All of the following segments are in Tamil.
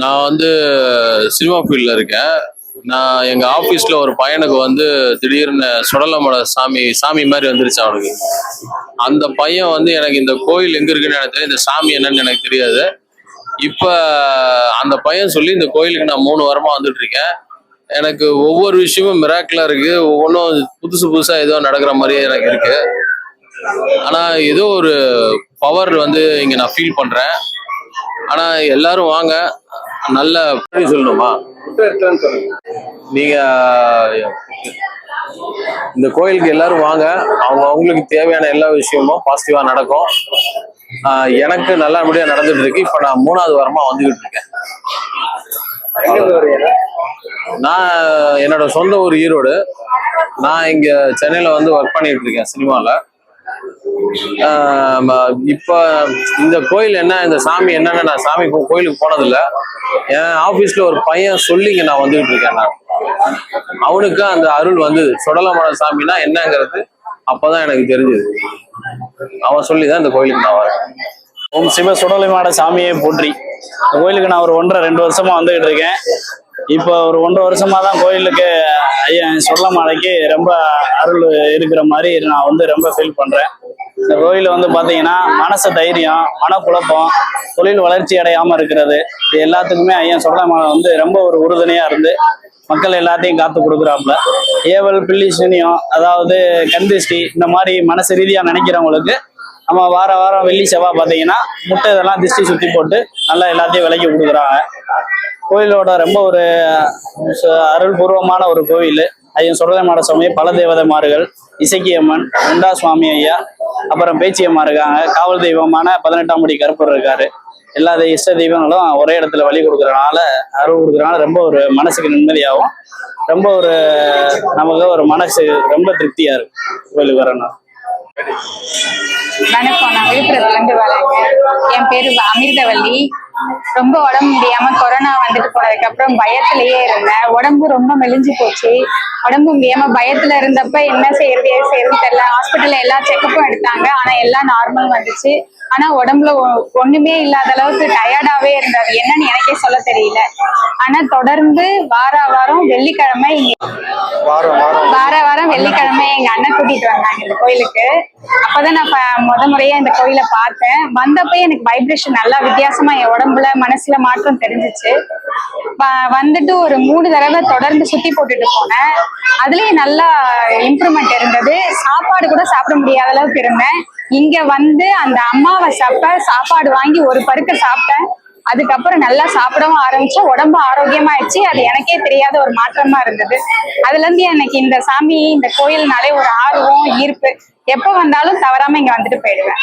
நான் வந்து சினிமா ஃபீல்டில் இருக்கேன். நான் எங்கள் ஆஃபீஸில் ஒரு பையனுக்கு வந்து திடீர்னு சுடலமலை சாமி சாமி மாதிரி வந்துருச்சு அவனுக்கு. அந்த பையன் வந்து எனக்கு இந்த கோயில் எங்கே இருக்குன்னு எனக்கு தெரியும் இந்த சாமி என்னன்னு எனக்கு தெரியாது. இப்போ அந்த பையன் சொல்லி இந்த கோயிலுக்கு நான் மூணு வாரமாக வந்துட்டு இருக்கேன். எனக்கு ஒவ்வொரு விஷயமும் மிராக்கிளா இருக்குது ஒவ்வொன்றும் புதுசு புதுசாக ஏதோ நடக்கிற மாதிரியே எனக்கு இருக்குது ஆனால் ஏதோ ஒரு பவர் வந்து இங்க நான் ஃபீல் பண்றேன். ஆனா எல்லாரும் வாங்க நல்ல சொல்லணுமா? நீங்க இந்த கோயிலுக்கு எல்லாரும் வாங்க. அவங்க அவங்களுக்கு தேவையான எல்லா விஷயமும் பாசிட்டிவா நடக்கும். எனக்கு நல்லபடியா நடந்துட்டு இருக்கு. இப்ப நான் மூணாவது வாரமா வந்துகிட்டு இருக்கேன். நான் என்னோட சொந்த ஊர் ஈரோடு. நான் இங்க சென்னையில வந்து ஒர்க் பண்ணிட்டு இருக்கேன் ம- இப்ப இந்த கோயில் என்ன இந்த சாமி என்னன்னு நான் சாமி கோயிலுக்கு போனதில்லை. என் ஆஃபீஸில் ஒரு பையன் சொல்லிங்க நான் வந்துகிட்டு இருக்கேன் நான். அவனுக்கு அந்த அருள் வந்தது. சுடலமலை சாமினா என்னங்கிறது அப்பதான் எனக்கு தெரிஞ்சது. அவன் சொல்லி தான் இந்த கோயிலுக்கு நான் வரேன். ஓம் சிவ சுடலைமாட சாமியை போற்றி. இந்த கோயிலுக்கு நான் ஒரு ஒன்றரை ரெண்டு வருஷமா வந்துகிட்டு இருக்கேன். இப்போ ஒரு ஒன்றரை வருஷமா தான் கோயிலுக்கு ஐயா மாலைக்கு ரொம்ப அருள் இருக்கிற மாதிரி நான் வந்து ரொம்ப ஃபீல் பண்றேன். இந்த கோயில் வந்து பாத்தீங்கன்னா மனசு தைரியம் மனக்குழப்பம் தொழில் வளர்ச்சி அடையாம இருக்கிறது. இது எல்லாத்துக்குமே ஐயா மாலை வந்து ரொம்ப ஒரு உறுதுணையா இருந்து மக்கள் எல்லாத்தையும் காத்து கொடுக்குறாப்புல. ஏவல் பில்லி சூனியம் அதாவது கந்திஷ்டி இந்த மாதிரி மனசு ரீதியா நினைக்கிறவங்களுக்கு நம்ம வார வாரம் வெள்ளி செவ்வாய் பார்த்தீங்கன்னா முட்டை இதெல்லாம் திஷ்டி சுத்தி போட்டு நல்லா எல்லாத்தையும் விலைக்கு கொடுக்குறாங்க. கோயிலோட ரொம்ப ஒரு அருள்பூர்வமான ஒரு கோயில். ஐயன் மாட சுவாமி பல தேவதைமார்கள் இசக்கியம்மன் உண்டா சுவாமி ஐயா அப்புறம் பேச்சியம்மா இருக்காங்க. காவல் தெய்வமான பதினெட்டாம் படி கருப்பர் இருக்காரு. எல்லா இஷ்ட தெய்வங்களும் ஒரே இடத்துல வழி கொடுக்குறனால அருள் கொடுக்குறனால ரொம்ப ஒரு மனசுக்கு நிம்மதியாகும் ரொம்ப ஒரு நமக்கு ஒரு மனசு ரொம்ப திருப்தியா இருக்கு கோயிலுக்கு வரணும். வணக்கம். நான் விழுப்புரத்துல இருந்து வரேங்க என் பேரு அமிர்தவல்லி. ரொம்ப உடம்பு முடியாம கொரோனா வந்துட்டு போனதுக்கு அப்புறம் பயத்திலேயே இருந்தேன். உடம்பு ரொம்ப மெலிஞ்சு போச்சு. உடம்பு முடியாம பயத்துல இருந்தப்ப என்ன செய்யறது ஏது செய்யறது தெரியல. ஹாஸ்பிட்டல்ல எல்லா செக்கப்பும் எடுத்தாங்க. ஆனா எல்லாம் நார்மல் வந்துச்சு. ஆனா உடம்புல ஒண்ணுமே இல்லாத அளவுக்கு டயர்டாவே இருந்தது. என்னன்னு எனக்கே சொல்ல தெரியல. ஆனா தொடர்ந்து வார வாரம் வெள்ளிக்கிழமை வார வாரம் வெள்ளிக்கிழமை எங்க அண்ணன் கூட்டிட்டு வந்தாங்க இந்த கோயிலுக்கு. அப்பதான் நான் முத முறையா இந்த கோயிலை பார்த்தேன். வந்தப்ப எனக்கு வைப்ரேஷன் நல்லா வித்தியாசமா என் உடம்புல மனசுல மாற்றம் தெரிஞ்சுச்சு. வந்துட்டு ஒரு மூணு தடவை தொடர்ந்து சுத்தி போட்டுட்டு போனேன். அதுலயும் நல்லா இம்ப்ரூவ்மெண்ட் இருந்தது. சாப்பாடு கூட சாப்பிட முடியாத அளவுக்கு இருந்தேன். இங்க வந்து அந்த அம்மாவை அப்ப சாப்பாடு வாங்கி ஒரு பருக்க சாப்பிட்டேன். அதுக்கப்புறம் நல்லா சாப்பிடவும் ஆரம்பிச்சு உடம்பு ஆரோக்கியமா ஆயிடுச்சு அது எனக்கே தெரியாத ஒரு மாற்றமா இருந்தது. அதுல இருந்து எனக்கு இந்த சாமி இந்த கோயில்னாலே ஒரு ஆர்வம் ஈர்ப்பு. எப்ப வந்தாலும் தவறாம இங்க வந்துட்டு போயிடுவேன்.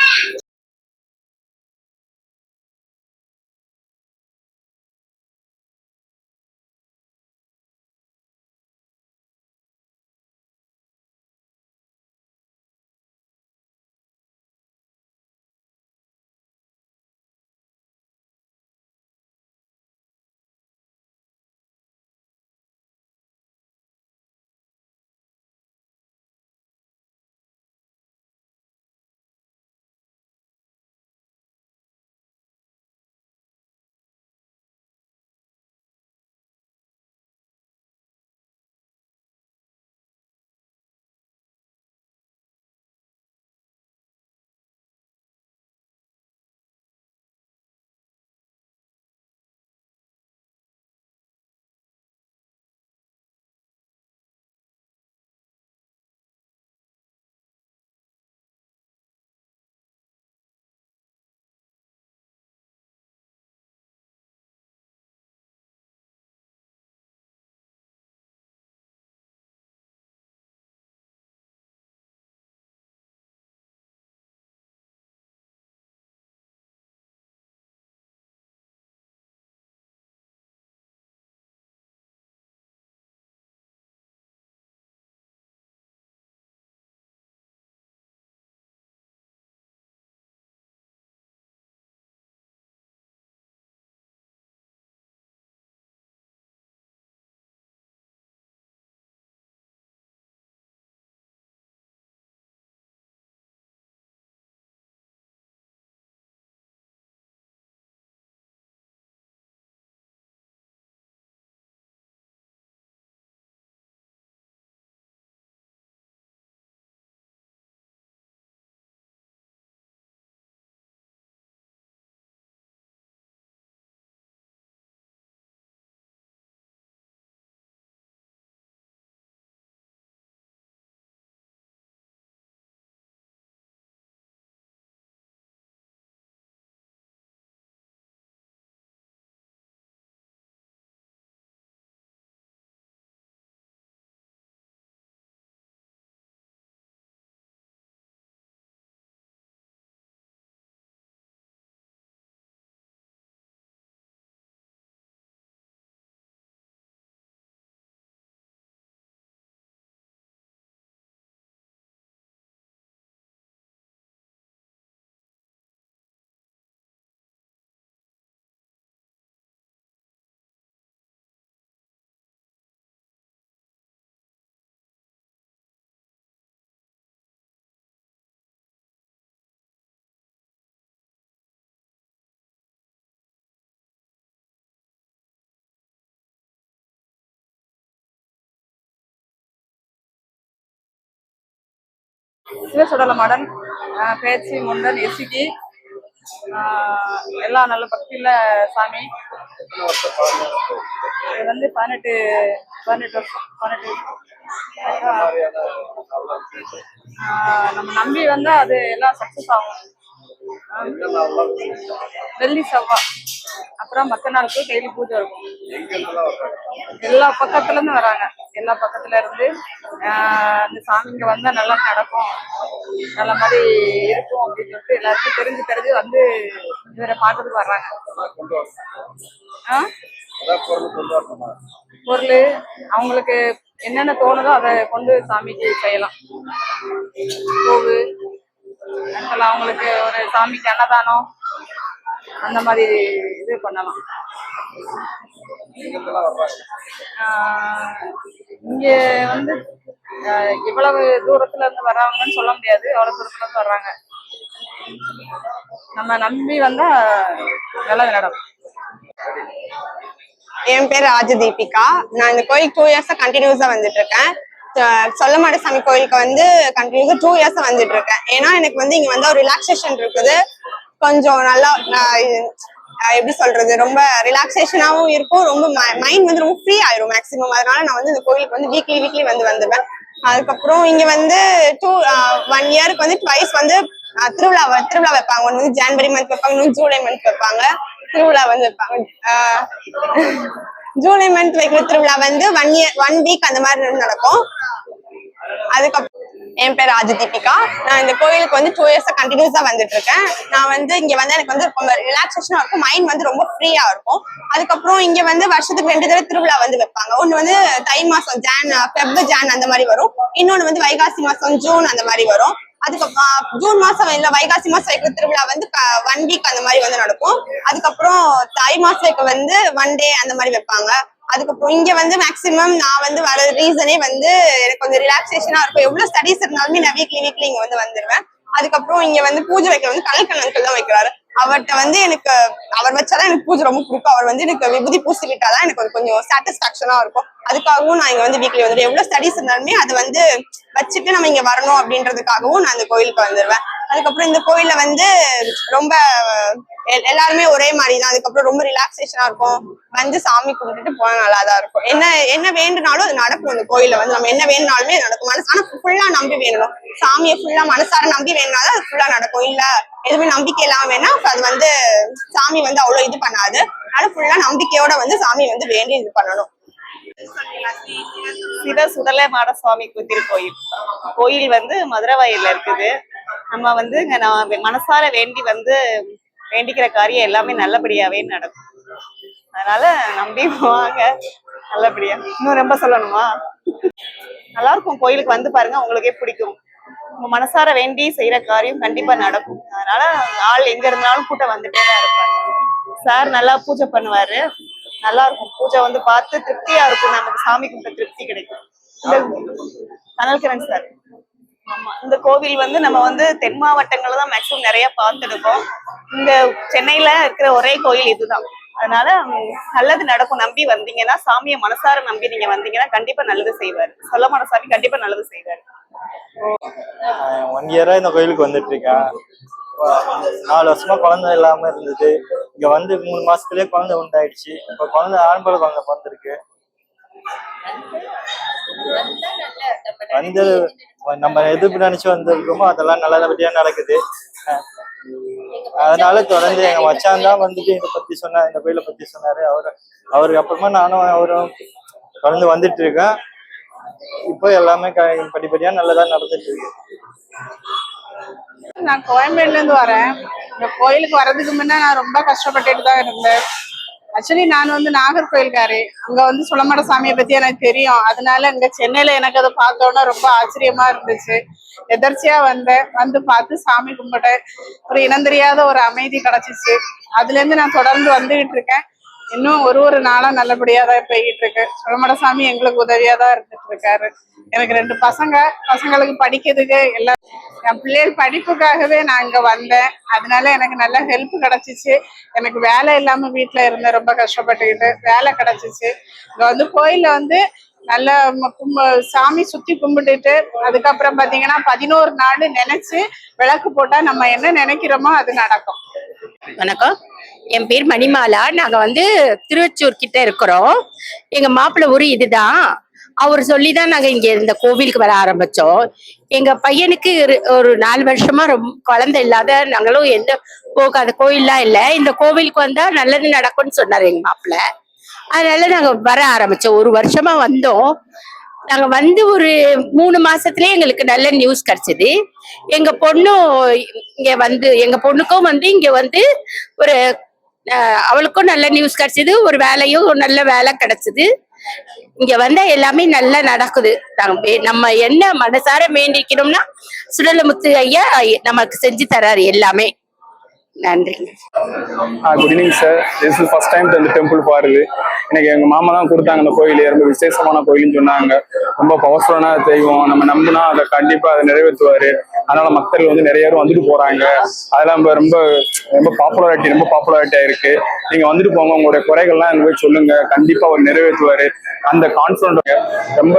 சிவசுடலமாடன் பேச்சு முண்டன் எசிக்கி எல்லா நல்ல பக்தியில் சாமி. இது வந்து பதினெட்டு பதினெட்டு வருஷம் பதினெட்டு நம்ம நம்பி வந்தா அது எல்லாம் சக்சஸ் ஆகும். வெள்ளி செவ்வா அப்புறம் மற்ற நாளுக்கு டெய்லி பூஜை இருக்கும். எல்லா பக்கத்துல இருந்து வராங்க. எல்லா பக்கத்துல இருந்து அந்த அந்த சாமிங்க வந்தா நல்லா நடக்கும். நல்ல மாதிரி இருக்கும் அப்படின்னு சொல்லிட்டு எல்லாருக்கும் தெரிஞ்சு தெரிஞ்சு வந்து இவரை பார்த்துட்டு வர்றாங்க. ஆ? பொருள் அவங்களுக்கு என்னென்ன தோணுதோ அதை கொண்டு சாமிக்கு செய்யலாம். பூவு அடுத்தல அவங்களுக்கு ஒரு சாமிக்கு அன்னதானம் அந்த மாதிரி இது பண்ணலாம். இங்க வந்து இவ்வளவு தூரத்துல இருந்து வர்றாங்கன்னு சொல்ல முடியாது. எவ்வளவு தூரத்துல இருந்து வர்றாங்க? நம்ம நம்பி வந்தா நல்லா நடக்கும் என் பேர் ராஜ தீபிகா. நான் இந்த கோயில் டூ இயர்ஸா கண்டினியூஸா வந்துட்டு இருக்கேன் சொல்ல சொல்லமாட சாமி கோயிலுக்கு வந்து கண்டினியூஸா டூ இயர்ஸா வந்துட்டு இருக்கேன் ஏன்னா எனக்கு வந்து இங்க வந்து ஒரு ரிலாக்ஸேஷன் இருக்குது. கொஞ்சம் நல்லா எப்படி சொல்றது ரொம்ப ரிலாக்ஸேஷனாகவும் இருக்கும். ரொம்ப மைண்ட் வந்து ரொம்ப ஃப்ரீ ஆயிரும் மேக்ஸிமம் அதனால நான் வந்து இந்த கோயிலுக்கு வந்து வீக்லி வீக்லி வந்து வந்துவேன் அதுக்கப்புறம் இங்க வந்து டூ ஒன் இயருக்கு வந்து ட்வைஸ் வந்து திருவிழா திருவிழா வைப்பாங்க. ஒன்று வந்து ஜான்வரி மந்த் வைப்பாங்க இன்னொன்று ஜூலை மந்த் வைப்பாங்க. திருவிழா வந்து வைப்பாங்க. ஜூலை மந்த் வைக்கிற திருவிழா வந்து ஒன் இயர் ஒன் வீக் அந்த மாதிரி நடக்கும். அதுக்கப்புறம் என் பேர் ராஜ தீபிகா. நான் இந்த கோயிலுக்கு வந்து டூ இயர்ஸா கண்டினியூஸா வந்துட்டு இருக்கேன் நான் வந்து இங்க வந்து எனக்கு வந்து ரொம்ப ரிலாக்ஸேஷனா இருக்கும். மைண்ட் வந்து ரொம்ப ஃப்ரீயா இருக்கும். அதுக்கப்புறம் இங்க வந்து வருஷத்துக்கு ரெண்டு தடவை திருவிழா வந்து வைப்பாங்க. ஒன்னு வந்து தை மாசம் ஜான் ஃபெப் ஜான் அந்த மாதிரி வரும். இன்னொன்னு வந்து வைகாசி மாசம் ஜூன் அந்த மாதிரி வரும். அதுக்கப்புறம் ஜூன் மாசம் இல்ல வைகாசி மாசம் வைக்கிற திருவிழா வந்து ஒன் வீக் அந்த மாதிரி வந்து நடக்கும். அதுக்கப்புறம் தை மாசம் வைக்க வந்து ஒன் டே அந்த மாதிரி வைப்பாங்க. அதுக்கப்புறம் இங்க வந்து மேக்சிமம் நான் வந்து வர ரீசனே வந்து எனக்கு கொஞ்சம் ரிலாக்ஸேஷனா இருக்கும். எவ்வளவு ஸ்டடிஸ் இருந்தாலுமே நான் வீக்லி வீக்லி இங்க வந்து வந்துருவேன். அதுக்கப்புறம் இங்க வந்து பூஜை வைக்கிற வந்து கலக்கன் அங்கிள் தான் வைக்கிறாரு. அவர்கிட்ட வந்து எனக்கு அவர் வச்சாதான் எனக்கு பூஜை ரொம்ப பிடிக்கும். அவர் வந்து எனக்கு விபூதி பூசிக்கிட்டாதான் எனக்கு கொஞ்சம் சாட்டிஸ்பாக்சனா இருக்கும். அதுக்காகவும் நான் இங்க வந்து வீக்லி வந்துடுவேன் எவ்வளவு ஸ்டடிஸ் இருந்தாலுமே அதை வந்து வச்சுட்டு நம்ம இங்க வரணும் அப்படின்றதுக்காகவும் நான் அந்த கோயிலுக்கு வந்துருவேன். அதுக்கப்புறம் இந்த கோயில்ல வந்து ரொம்ப எல்லாருமே ஒரே மாதிரி தான் அதுக்கப்புறம் ரொம்ப ரிலாக்ஸேஷனா இருக்கும். வந்து சாமி கும்பிட்டுட்டு போனா நல்லா தான் இருக்கும். என்ன என்ன வேண்டுனாலும் அது நடக்கும். அந்த கோயில்ல வந்து நம்ம என்ன வேணுனாலுமே நடக்கும். மனசு ஆனா ஃபுல்லா நம்பி வேணும் சாமியை ஃபுல்லா மனசார நம்பி வேணுனாலும் அது ஃபுல்லா நடக்கும். இல்ல எதுவுமே நம்பிக்கை இல்லாம வேணா அது வந்து சாமி வந்து அவ்வளவு இது பண்ணாது. அதனால ஃபுல்லா நம்பிக்கையோட வந்து சாமி வந்து வேண்டி இது பண்ணணும். சிவ சுடலமாட சுவாமி திருக்கோயில் கோயில் வந்து மதுரவாயில இருக்குது. நம்ம வந்து இங்க நான் மனசார வேண்டி வந்து வேண்டிக்கிற காரியம் எல்லாமே நல்லபடியாவே நடக்கும். அதனால நம்பி வாங்க நல்லபடியா. இன்னும் ரொம்ப சொல்லணுமா? நல்லா இருக்கும் கோயிலுக்கு வந்து பாருங்க. உங்களுக்கே பிடிக்கும். உங்க மனசார வேண்டி செய்யற காரியம் கண்டிப்பா நடக்கும். அதனால ஆள் எங்க இருந்தாலும் கூட்டம் வந்துட்டே தான் இருப்பாங்க. சார் நல்லா பூஜை பண்ணுவாரு. நல்லா இருக்கும் பூஜை வந்து பார்த்து திருப்தியா இருக்கும். நமக்கு சாமி கும்பிட்ட திருப்தி கிடைக்கும். இந்த கனல்கிரண் சார். ஆமா. இந்த கோவில் வந்து நம்ம வந்து தென் மாவட்டங்கள்ல தான் மேக்ஸிமம் நிறைய பார்த்துருக்கோம். இந்த சென்னையில இருக்கிற ஒரே கோயில் இதுதான். அதனால நல்லது நடக்கும். நம்பி வந்தீங்கன்னா சாமியை மனசார நம்பி நீங்க வந்தீங்கன்னா கண்டிப்பா நல்லது செய்வார். சொல்ல சாமி கண்டிப்பா நல்லது செய்வார். ஒன் இயரா இந்த கோயிலுக்கு வந்துட்டு இருக்கேன் நாலு வருஷமா குழந்தை இல்லாம இருந்தது. இங்க வந்து மூணு மாசத்துலயே குழந்தை உண்டாயிடுச்சு. இப்ப குழந்தை ஆண்பால் குழந்தை பிறந்திருக்கு. வந்து நம்ம எது நினைச்சு வந்திருக்கோமோ அதெல்லாம் நல்லபடியா நடக்குது. அதனால தொடர்ந்து எங்க மச்சான் தான் வந்துட்டு இதை பத்தி சொன்னா இந்த கோயிலை பத்தி சொன்னாரு. அவரு அவருக்கு அப்புறமா நானும் அவரும் தொடர்ந்து வந்துட்டு இருக்கேன் இப்போ எல்லாமே படிப்படியா நல்லதா நடந்துட்டு இருக்கு. நான் கோயம்பேடுல இருந்து வரேன். இந்த கோயிலுக்கு வர்றதுக்கு முன்ன நான் ரொம்ப கஷ்டப்பட்டுட்டு தான் இருந்தேன். ஆக்சுவலி நான் வந்து நாகர்கோயில்காரி. அங்க வந்து சுளமட சாமியை பத்தி எனக்கு தெரியும். அதனால இங்க சென்னையில எனக்கு அதை பார்த்தோன்னா ரொம்ப ஆச்சரியமா இருந்துச்சு. எதர்ச்சியா வந்தேன். வந்து பார்த்து சாமி கும்பிட்டேன். ஒரு இனம் தெரியாத ஒரு அமைதி கிடைச்சிச்சு. அதுல இருந்து நான் தொடர்ந்து வந்துகிட்டு இருக்கேன். இன்னும் ஒரு ஒரு நாளா நல்லபடியா தான் போய்கிட்டு இருக்கு. சுளமட சாமி எங்களுக்கு உதவியா தான் இருந்துட்டு இருக்காரு. எனக்கு ரெண்டு பசங்க பசங்களுக்கு படிக்கிறதுக்கு எல்லாம் என் பிள்ளைகள் படிப்புக்காகவே நான் இங்க வந்தேன். அதனால எனக்கு நல்ல ஹெல்ப் கிடைச்சிச்சு. எனக்கு வேலை இல்லாம வீட்ல இருந்தேன் ரொம்ப கஷ்டப்பட்டுக்கிட்டு. வேலை கிடைச்சிச்சு. இங்க வந்து கோயில்ல வந்து நல்ல கும்ப சாமி சுத்தி கும்பிட்டுட்டு அதுக்கப்புறம் பாத்தீங்கன்னா பதினோரு நாள் நினைச்சு விளக்கு போட்டா நம்ம என்ன நினைக்கிறோமோ அது நடக்கும். வணக்கம். என் பேர் மணிமாலா. நாங்கள் வந்து திருவச்சூர் கிட்ட இருக்கிறோம். எங்கள் மாப்பிள்ளை ஊர் இதுதான். அவர் சொல்லி தான் நாங்கள் இங்கே இந்த கோவிலுக்கு வர ஆரம்பித்தோம் எங்கள் பையனுக்கு இரு- ஒரு நாலு வருஷமாக ரொம்ப குழந்தை இல்லாத நாங்களும் எந்த போகாத கோயிலெலாம் இல்லை. இந்த கோவிலுக்கு வந்தால் நல்லது நடக்கும்னு சொன்னார் எங்கள் மாப்பிள்ளை அதனால நாங்கள் வர ஆரம்பித்தோம் ஒரு வருஷமாக வந்தோம். நாங்கள் வந்து ஒரு மூணு மாசத்துலயே எங்களுக்கு நல்ல நியூஸ் கிடச்சிது. எங்க பொண்ணும் இங்க வந்து எங்க பொண்ணுக்கும் வந்து இங்க வந்து ஒரு அவளுக்கும் நல்ல நியூஸ் கிடைச்சது ஒரு வேலையும் ஒரு நல்ல வேலை கிடைச்சது. இங்க வந்தா எல்லாமே நல்லா நடக்குது. நம்ம என்ன மனசார வேண்டிக்கணும்னா சுடலமுத்து ஐயா நமக்கு செஞ்சு தராரு எல்லாமே. நன்றி. Good evening sir this is first time இந்த டெம்பிள் பாருது. எனக்கு எங்க மாமா தான் கொடுத்தாங்க இந்த கோயில். ரொம்ப விசேஷமான கோயில்னு சொன்னாங்க. ரொம்ப பவர்ஃபுல்லான தெய்வம். நம்ம நம்பினா அதை கண்டிப்பா அதை நிறைவேற்றுவாரு. அதனால மக்கள் வந்து நிறைய பேர் வந்துட்டு போறாங்க. அதெல்லாம் ரொம்ப ரொம்ப ரொம்ப பாப்புலாரிட்டி ரொம்ப பாப்புலாரிட்டி ஆயிருக்கு. நீங்க வந்துட்டு போங்க உங்களுடைய குறைகள்லாம் எங்க போய் சொல்லுங்க. கண்டிப்பா அவர் நிறைவேற்றுவாரு. அந்த கான்ஃபிடன்ட் ரொம்ப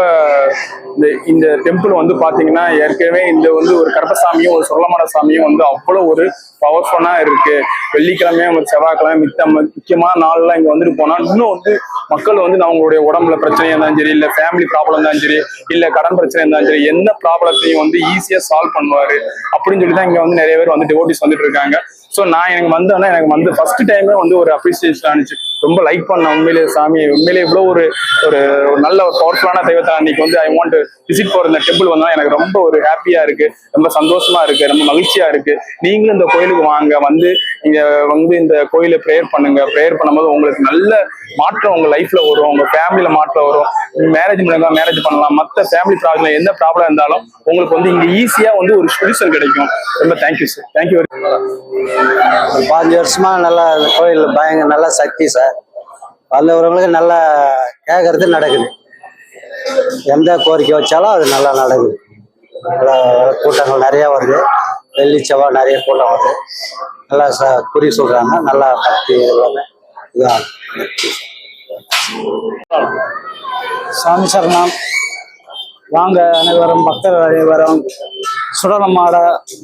இந்த இந்த டெம்பிள் வந்து பாத்தீங்கன்னா ஏற்கனவே இந்த வந்து ஒரு கருப்பசாமியும் ஒரு சொல்லமான சாமியும் வந்து அவ்வளவு ஒரு பவர்ஃபுல்லா இருக்கு. வெள்ளிக்கிழமையும் ஒரு செவ்வாய்க்கிழமை மித்த முக்கியமான நாள்லாம் இங்க வந்துட்டு போனா இன்னும் வந்து மக்கள் வந்து அவங்களுடைய உடம்புல பிரச்சனையா இருந்தாலும் சரி இல்ல ஃபேமிலி ப்ராப்ளம் இருந்தாலும் சரி இல்ல கடன் பிரச்சனை இருந்தாலும் சரி எந்த ப்ராப்ளத்தையும் வந்து ஈஸியா சால்வ் பண்ணுவாரு அப்படின்னு சொல்லி தான் இங்க வந்து நிறைய பேர் வந்து டிவோட்டிஸ் வந்துட்டு இருக்காங்க. ஸோ நான் எனக்கு வந்தோன்னா எனக்கு வந்து ஃபர்ஸ்ட் டைமே வந்து ஒரு அப்ரிசியேஷன் ஆனிச்சு ரொம்ப லைக் பண்ண உண்மையிலேயே சாமி உண்மையிலேயே இவ்வளோ ஒரு ஒரு நல்ல ஒரு பவர்ஃபுல்லான தெய்வத்தை அன்னைக்கு வந்து ஐ வாண்ட் விசிட் போகிற இந்த டெம்பிள் வந்தால் எனக்கு ரொம்ப ஒரு ஹாப்பியாக இருக்குது ரொம்ப சந்தோஷமா இருக்குது ரொம்ப மகிழ்ச்சியாக இருக்குது நீங்களும் இந்த கோயிலுக்கு வாங்க வந்து நீங்கள் வந்து இந்த கோயிலை ப்ரேயர் பண்ணுங்க. ப்ரேயர் பண்ணும்போது உங்களுக்கு நல்ல மாற்றம் உங்கள் லைஃப்பில் வரும் உங்கள் ஃபேமிலியில் மாற்றம் வரும். மேரேஜ் பண்ணுங்க மேரேஜ் பண்ணலாம். மற்ற ஃபேமிலி ப்ராப்ளம் எந்த ப்ராப்ளம் இருந்தாலும் உங்களுக்கு வந்து இங்கே ஈஸியாக வந்து ஒரு சொல்யூஷன் கிடைக்கும். ரொம்ப தேங்க்யூ சார் தேங்க்யூ ஒரு பாஞ்சு வருஷமா நல்லா இந்த கோயில் பயங்கர நல்ல சக்தி சார். வந்தவர்களுக்கு நல்லா கேட்கறது நடக்குது. எந்த கோரிக்கை வச்சாலும் அது நல்லா நடக்குது. நல்லா கூட்டங்கள் நிறைய வருது. வெள்ளி செவ்வாய் நிறைய கூட்டம் வருது. நல்லா ச குறி சொல்றாங்க. நல்லா பக்தி எல்லாமே இதாக சாமி சரணம். வாங்க அனைவரும் மக்கள் அனைவரும். சுடலமாட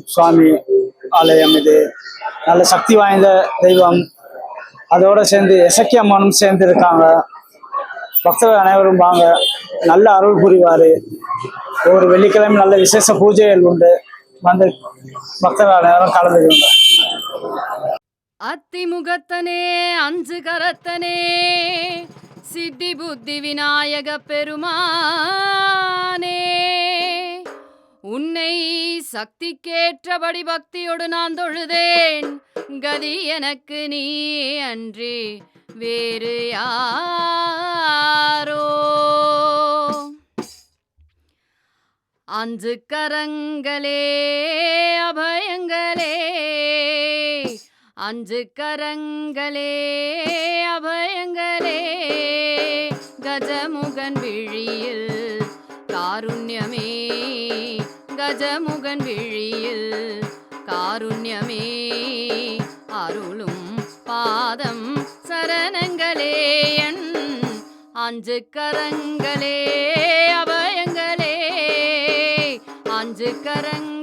சுவாமி ஆலயம் இது. நல்ல சக்தி வாய்ந்த தெய்வம். அதோட சேர்ந்து எசக்கி அம்மனும் சேர்ந்து இருக்காங்க. பக்தர்கள் அனைவரும் வாங்க. நல்ல அருள் புரிவாரு. ஒவ்வொரு வெள்ளிக்கிழமை நல்ல விசேஷ பூஜைகள் உண்டு. வந்து பக்தர்கள் அனைவரும் கலந்துக்கிறாங்க அத்திமுகத்தனே அஞ்சு கரத்தனே சித்தி புத்தி விநாயக பெருமானே. உன்னை சக்திக்கேற்றபடி பக்தியோடு நான் தொழுதேன். கதி எனக்கு நீ அன்றி வேறு யாரோ. அஞ்சு கரங்களே அபயங்களே. அஞ்சு கரங்களே அபயங்களே. கஜமுகன் விழியில் காருண்யமே. கஜமுகன் விழியில் காருண்யமே அருளும் பாதம் சரணங்களே என் அஞ்சு கரங்களே அபயங்களே. அஞ்சு கரங்களே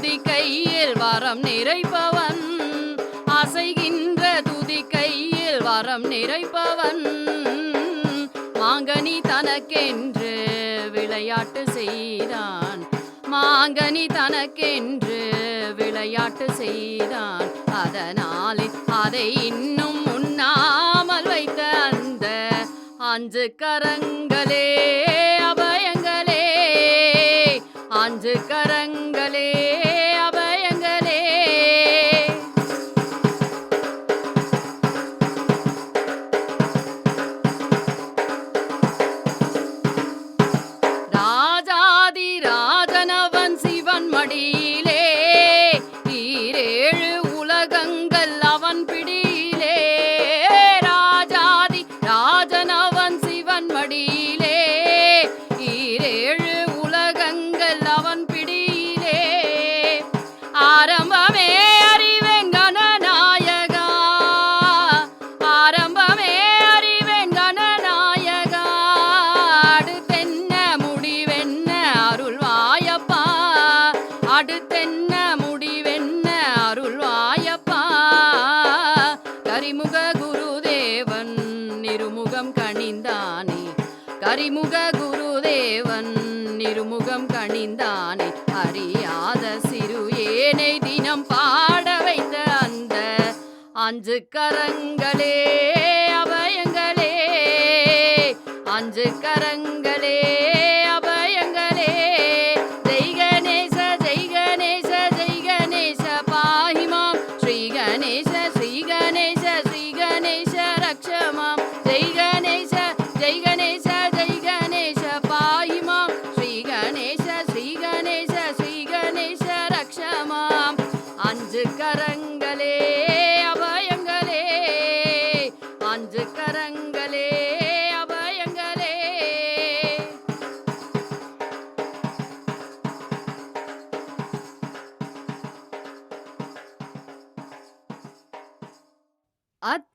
துதி கையில் வரம் நிறைப்பவன். அசைகின்ற துதி கையில் வரம் நிறைப்பவன். மாங்கனி தனக்கென்று விளையாட்டு செய்தான். மாங்கனி தனக்கென்று விளையாட்டு செய்தான். அதனாலே அதை இன்னும் உண்ணாமல் வைத்த அந்த அஞ்சு கரங்களே அபயங்களே. அஞ்சு கரங்கள் கரங்களே அபயங்களே அஞ்சு கரங்களே.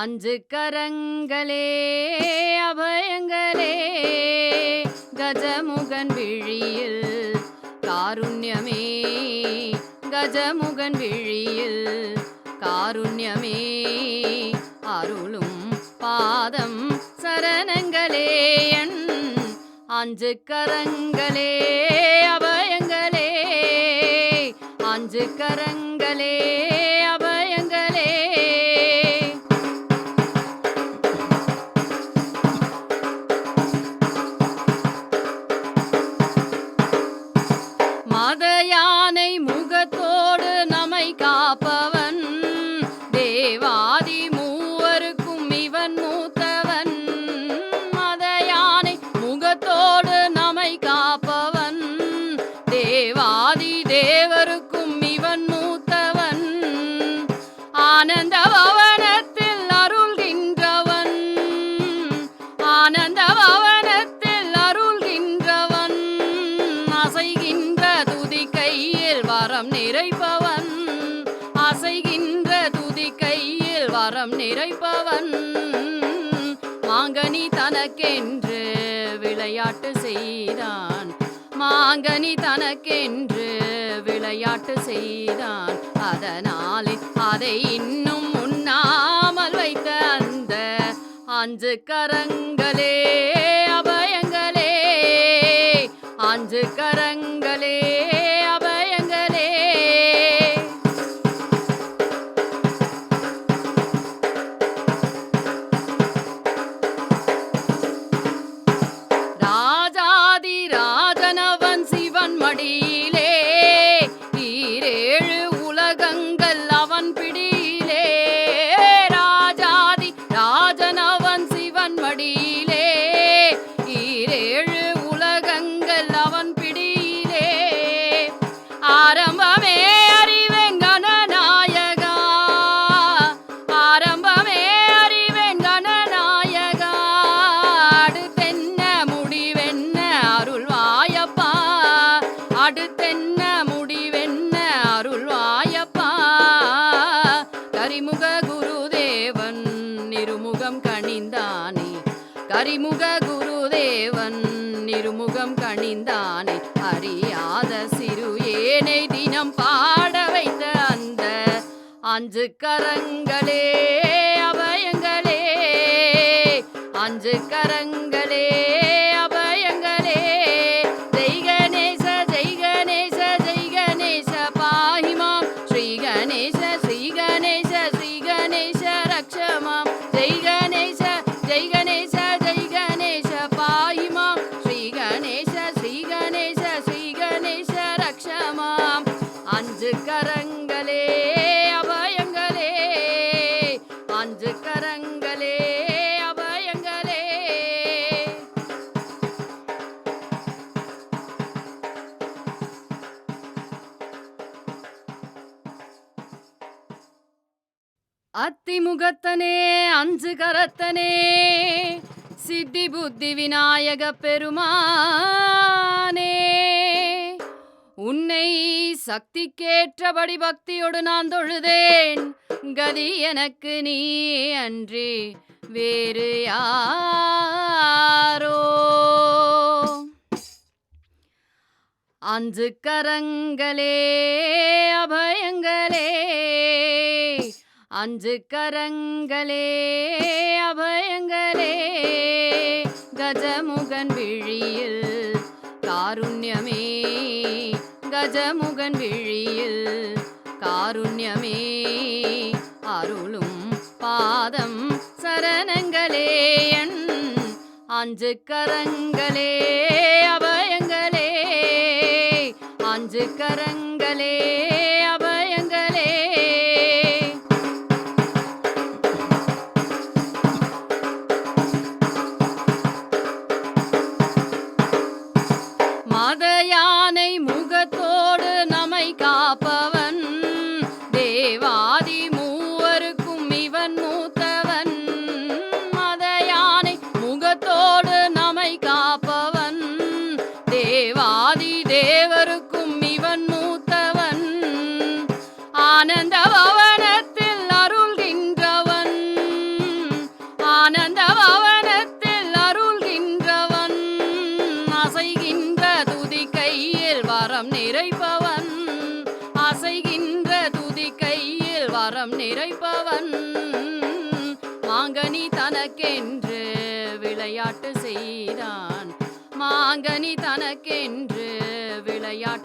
அஞ்சு கரங்களே அபயங்களே. கஜமுகன் விழியில் காருண்யமே கஜமுகன் விழியில் காருண்யமே. அருளும் பாதம் சரணங்களே என் அஞ்சு கரங்களே அபயங்களே. அஞ்சு கரங்களே செய்தான். மாங்கனி தனக்கென்று விளையாட்டு செய்தான். அதனால் அதை இன்னும் உண்ணாமல் வைத்த அந்த அஞ்சு கரங்களே விநாயக பெருமானே உன்னை சக்திக்கேற்றபடி பக்தியோடு நான் தொழுதேன். கதி எனக்கு நீ அன்றி வேறு யாரோ. அஞ்சு கரங்களே அபயங்களே அஞ்சு கரங்களே அபயங்களே. கஜமுகன் விழியில் காருண்யமே. கஜமுகன் விழியில் காருண்யமே. அருளும் பாதம் சரணங்களே என் அஞ்சு கரங்களே அபயங்களே. அஞ்சு கரங்களே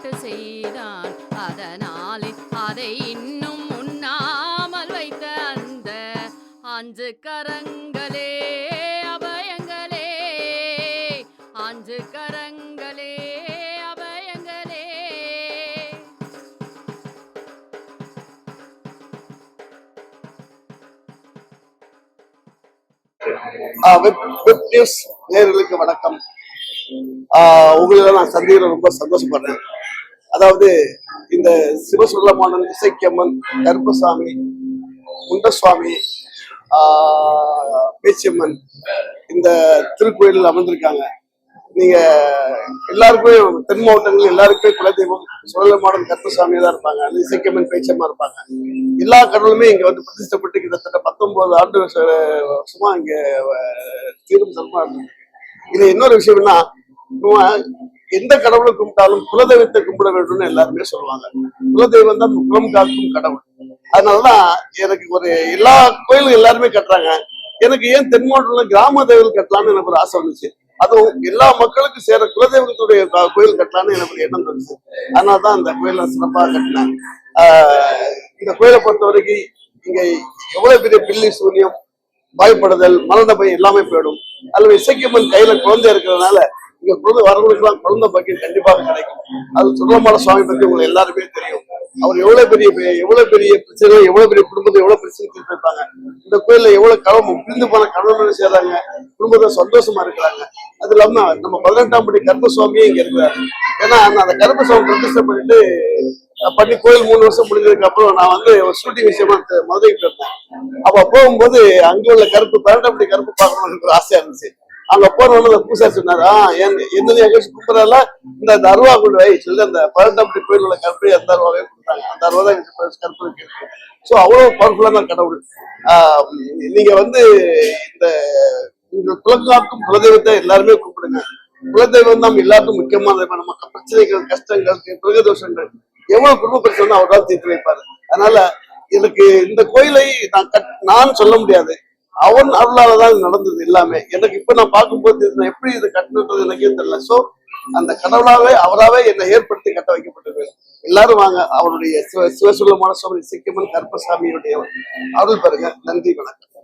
விளையாட்டு செய்தான். அதனாலே அதை இன்னும் உண்ணாமல் வைத்த அந்த அஞ்சு கரங்களே அபயங்களே. அஞ்சு கரங்களே அபயங்களே. வெப் நியூஸ் நேயர்களுக்கு வணக்கம். உங்களை நான் சந்திக்கிற ரொம்ப சந்தோஷப்படுறேன். அதாவது இந்த சிவசுல்லமானன் இசைக்கம்மன் கருப்பசாமி குண்டசுவாமி ஆஹ் பேச்சியம்மன் இந்த திருக்கோயிலில் அமர்ந்திருக்காங்க. நீங்க எல்லாருக்குமே தென் மாவட்டங்கள் எல்லாருக்குமே குலதெய்வம் சுழலமாடன் கருப்பசாமியா தான் இருப்பாங்க. அது இசைக்கம்மன் பேச்சம்மா இருப்பாங்க. எல்லா கடவுளுமே இங்க வந்து பிரதிஷ்டப்பட்டு கிட்டத்தட்ட பத்தொன்பது ஆண்டு வருஷமா இங்க தீரும் சர்மா இருந்திருக்கு இது இன்னொரு விஷயம்னா எந்த கடவுளை கும்பிட்டாலும் குலதெய்வத்தை கும்பிட வேண்டும்னு எல்லாருமே சொல்லுவாங்க. குலதெய்வம் தான் குலம் காக்கும் கடவுள். அதனாலதான் எனக்கு ஒரு எல்லா கோயிலும் எல்லாருமே கட்டுறாங்க. எனக்கு ஏன் தென் மாவட்டம்ல கிராம தெய்வம் கட்டலாம்னு எனக்கு ஒரு ஆசை வந்துச்சு. அதுவும் எல்லா மக்களுக்கும் சேர குலதெய்வத்துடைய கோயில் கட்டலாம்னு எனக்கு ஒரு எண்ணம் வந்துச்சு. அதனால தான் அந்த கோயிலை சிறப்பாக கட்டினேன் ஆஹ் இந்த கோயிலை பொறுத்த வரைக்கும் இங்க எவ்வளவு பெரிய பில்லி சூன்யம் பயப்படுதல் மரண பயம் எல்லாமே போயிடும். அதுல இசைக்கம்மன் கையில குழந்தை இருக்கிறதுனால நீங்க குழந்தை வரவங்களுக்குலாம் குழந்தை பாக்கியம் கண்டிப்பாக கிடைக்கும். அது சுடலமாட சுவாமி பத்தி உங்களுக்கு எல்லாருமே தெரியும். அவர் எவ்வளவு பெரிய எவ்வளவு பெரிய பிரச்சனை எவ்வளவு பெரிய குடும்பத்தை எவ்வளவு பிரச்சனை தீர்த்திருப்பாங்க இந்த கோயில்ல எவ்வளவு கவனம் பிரிந்து போன கணவன் செய்யறாங்க குடும்பத்தை சந்தோஷமா இருக்கிறாங்க. அது இல்லாம நம்ம பதினெட்டாம் படி கருப்பசுவாமியே இங்க இருக்கிறாரு. ஏன்னா அந்த- அந்த கருப்பசுவாமி பிரதிஷ்டை பண்ணிட்டு பண்ணி கோயில் மூணு வருஷம் முடிஞ்சதுக்கு அப்புறம் நான் வந்து ஒரு ஷூட்டிங் விஷயமா மதுரைக்கு இருந்தேன் அப்ப போகும்போது அங்க உள்ள கருப்பு பதினெட்டாம் படி கருப்பு பார்க்கணும்னு ஒரு ஆசையா இருந்துச்சு. அங்க போனவொன்னு அந்த பூசாரி சொன்னாரு ஆஹ் என்னது எங்க கும்பிடல இந்த இந்த அருவா கொண்டு வை. சொல்லி அந்த பதினெட்டாம் படி கோயில் அந்த அருவாவே கொடுத்தாங்க. அந்த அருவா தான் எனக்கு கருப்பு இருக்கு ஸோ அவ்வளவு பவர்ஃபுல்லான கடவுள். ஆஹ் நீங்க வந்து இந்த இந்த குலக்காக்கும் குலதெய்வத்தை எல்லாருமே கூப்பிடுங்க. குலதெய்வம் தான் எல்லாருக்கும் முக்கியமான நம்ம பிரச்சனைகள் கஷ்டங்கள் பிரகதோஷங்கள் எவ்வளவு குடும்ப பிரச்சனை அவர் தான் தீர்த்து வைப்பாரு. அதனால எனக்கு இந்த கோயிலை நான் கட் நான் சொல்ல முடியாது. அவன் அருளால தான் நடந்தது எல்லாமே. எனக்கு இப்ப நான் பார்க்கும்போது நான் எப்படி இது கட்டணுன்றது எனக்கே தெரியல. சோ அந்த கடவுளாவே அவராவே என்னை ஏற்படுத்தி கட்ட வைக்கப்பட்டது. எல்லாரும் வாங்க அவருடைய சிவ சிவசுல்லமான சுவாமி சிக்கமன் கருப்பசாமியுடைய அருள் பெறுங்க நன்றி வணக்கம்.